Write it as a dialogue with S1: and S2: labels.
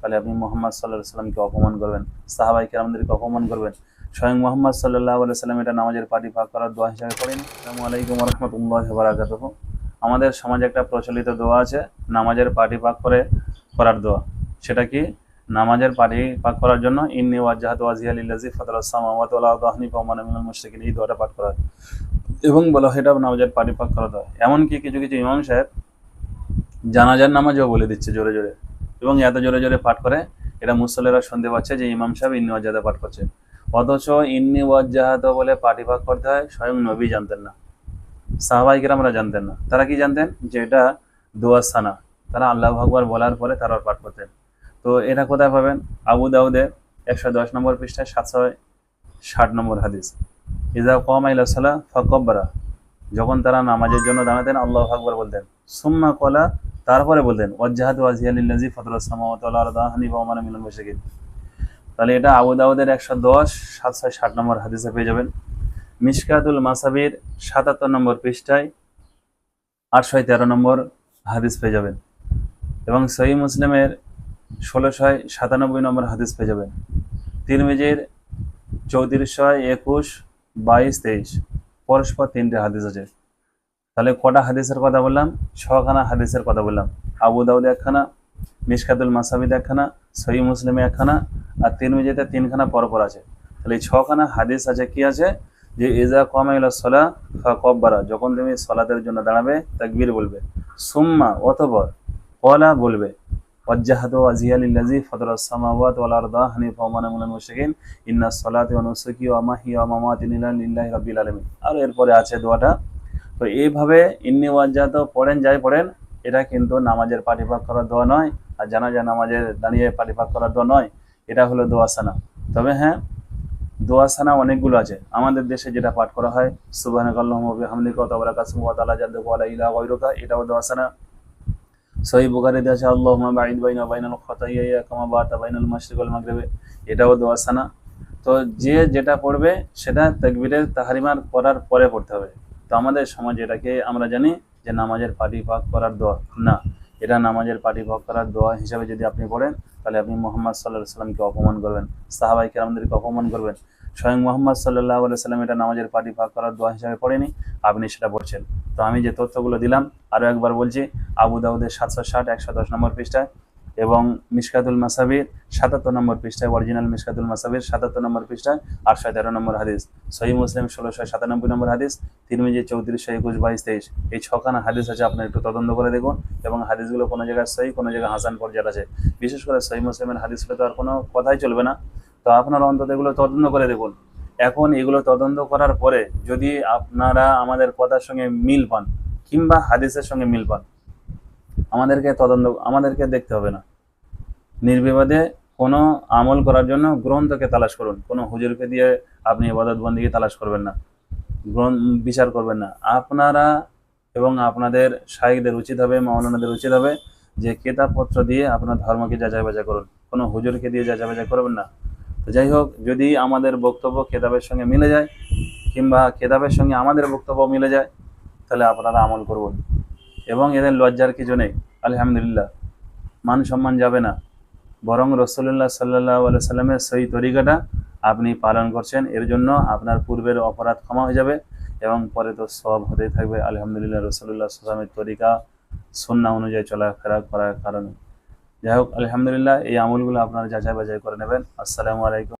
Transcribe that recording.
S1: তাহলে আপনি মোহাম্মদ সাল্লাহ সাল্লামকে অপমান করবেন সাহাবাই কেরামদেরকে অপমান করবেন। স্বয়ং মোহাম্মদ সাল্লাহ সাল্লাম এটা নামাজের পার্টি পাক করার দোয়া হিসাবে করেন। আসসালামু আলাইকুম রহমতুল্লাহ বারাকাতুহ। আমাদের সমাজে একটা প্রচলিত দোয়া আছে, নামাজের পার্টি পাক করে করার দোয়া। সেটা কি? নামাজের পার্টি পাক করার জন্য ইন্নি ওয়াজাহাত ওয়াজিয়ালিল্লাজি ফাতালাস সামাওয়াত ওয়াল আরদ আহনি ফামানা মিনাল মুশরিকিন, এই দোয়াটা পাঠ করা। এবং বলা হয় এটা নামাজের পার্টি পাক করা দোয়া। এমনকি কিছু কিছু ইমাম সাহেব জানাজার নামাজও বলে দিচ্ছে জোরে জোরে। এবং এত জোরে জোরে পাঠ করে, এটা মুসল্লিরা শুনতে পাচ্ছে যে ইমাম সাহেব ইন্নি ওয়াজাদা পাঠ করছে। অথচ ইন্নি ওয়াজাহাত বলে পাক করতে হয়, স্বয়ং নবী জানতেন না। সাহাবাইকের আমরা জানতেন না। তারা কি জানতেন? যে এটা দোয়া সানা। তারা আল্লাহ আকবার বলার পরে তারা পাঠ করতেন। তো এটা কোথায় পাবেন? আবু দাউদে একশো দশ নম্বর পৃষ্ঠায় সাতশো ষাট নম্বর হাদিস। ইজা কম সালা ফকব্বারা। যখন তারা নামাজের জন্য দাঁড়াতেন, আল্লাহ আকবর বলতেন, সুম্মা কলা তারপরে মিনাল তাহলে এটা আবু দাউদের একশো দশ সাতশো ষাট নম্বর হাদিসে পেয়ে যাবেন। মিশকাতুল মাসাবির সাতাত্তর নম্বর পৃষ্ঠায় আটশো তেরো নম্বর হাদিস পেয়ে যাবেন এবং সহি মুসলিমের ষোলোশো সাতানব্বই নম্বর হাদিস পেয়ে যাবেন। তিরমিজির চৌত্রিশশো একুশ বাইশ তেইশ, পরস্পর তিনটে হাদিস আছে। তাহলে কটা হাদিসের কথা বললাম? ছখানা হাদিসের কথা বললাম। আবু দাউদ একখানা মিশকাতুল মাসাবিদ একখানা সহি মুসলিমে একখানা, আর তিন তিরমিজিতে তিনখানা পরপর আছে। তাহলে ছখানা হাদিস আছে, কি আছে? যে ইজা কমাইলা সলা কব্বারা, যখন তুমি সলাতের জন্য দাঁড়াবে, তাকবীর বলবে। সুম্মা অতপর কলা বলবে। ওয়াজ্জাহাতু আজিয়ালিল্লাজি ফাতারাস সামাওয়াত ওয়াল আরদা হানিফা ওয়া মানা মুশরিকিন ইন্না সলাতি ওয়া নুসুকি ওয়া মাহি ওয়া মামাতি লিল্লাহি রাব্বিল আলামিন। আর এরপরে আছে দোয়াটা। তো এইভাবে ইন্নি ওয়াজ্জাহাত পড়েন, যাই পড়েন, এটা কিন্তু নামাজের পাঠিপাক করার দোয়া নয়, আর জানাজা নামাজের দাঁড়িয়ে পাঠিপাক করার দোয়া নয়, এটা হলো দোয়াসানা তবে হ্যাঁ দোয়াসানা অনেকগুলো আছে। আমাদের দেশে যেটা পাঠ করা হয়, সুবহানাকাল্লাহুম্মা ওয়া বিহামদিকা ওয়া তাবারাকা ইসমুকা ওয়া তাআলা জাদ্দুকা ওয়া লা ইলাহা এটাও দোয়াসানা বাইনা বাইনাল খাতাইয়া বাইনাল এটাও দোয়াসানা তো যে যেটা পড়বে, সেটা তাকবীরের তাহারিমার করার পরে পড়তে হবে। তো আমাদের সমাজে এটাকে আমরা জানি যে নামাজের পাটি পাক করার দোয়া। না, এটা নামাজের পাটি পাক করার দোয়া হিসাবে যদি আপনি পড়েন, তাহলে আপনি মোহাম্মদ সাল্লাহ সাল্লামকে অপমান করবেন সাহাবাই কেরামদেরকে অপমান করবেন। স্বয়ং মোহাম্মদ সাল্লাহ সাল্লাম এটা নামাজের পাটি পাক করার দোয়া হিসাবে পড়েনি, আপনি সেটা পড়ছেন। তো আমি যে তথ্যগুলো দিলাম আরও একবার বলছি, আবু দাউদের সাতশো ষাট, একশো দশ নম্বর পৃষ্ঠায় এবং মিশকাতুল মাসাবির সাতাত্তর নম্বর পৃষ্ঠায় অরিজিনাল মিশকাতুল মাসাবির সাতাত্তর নম্বর পৃষ্ঠায় আটশো তেরো নম্বর হাদিস। সহি মুসলিম ষোলোশো সাতানব্বই নম্বর হাদিস, তিরমিজি চৌত্রিশশো একুশ বাইশ তেইশ। এই ছখানা হাদিস আছে, আপনার একটু তদন্ত করে দেখুন এবং হাদিসগুলো কোনো জায়গায় সহি, কোনো জায়গায় হাসান পর্যায়ে আছে। বিশেষ করে সহি মুসলিমের হাদিসগুলো তো আর কোনো কথাই চলবে না। তো আপনারা অন্তত এগুলো তদন্ত করে দেখুন। এখন এগুলো তদন্ত করার পরে যদি আপনারা আমাদের কথার সঙ্গে মিল পান, কিংবা হাদিসের সঙ্গে মিল পান আমাদেরকে তদন্ত, আমাদেরকে দেখতে হবে না। নির্বিবাদে কোনো আমল করার জন্য গ্রন্থকে তালাশ করুন। কোনো হুজুরকে দিয়ে আপনি ইবাদত বন্দিকে তালাশ করবেন না। বিচার করবেন না। আপনারা এবং আপনাদের শাহিকদের উচিত হবে, মাওলানাদের উচিত হবে যে কেতাবপত্র দিয়ে আপনার ধর্মকে যাচাই বাছাই করুন। কোনো হুজুরকে দিয়ে যাচাই বাছাই করবেন না। তো যাই হোক, যদি আমাদের বক্তব্য কেতাবের সঙ্গে মিলে যায়, কিংবা কেতাবের সঙ্গে আমাদের বক্তব্য মিলে যায়, তাহলে আপনারা আমল করুন। এবং এদের লজ্জার কিছু নেই। আলহামদুলিল্লাহ। মান সম্মান যাবে না। বরং রসুল্লাহ সাল্লাহ সাল্লামের সেই তরিকাটা আপনি পালন করছেন। এর জন্য আপনার পূর্বের অপরাধ ক্ষমা হয়ে যাবে এবং পরে তো সব হতেই থাকবে। আলহামদুলিল্লাহ রসুল্লাহ সাল্লামের তরিকা, সন্না অনুযায়ী চলাফেরা করার কারণে। যাই হোক, আলহামদুলিল্লাহ এই আমলগুলো আপনারা যাচাই বাছাই করে নেবেন। আসসালামু আলাইকুম।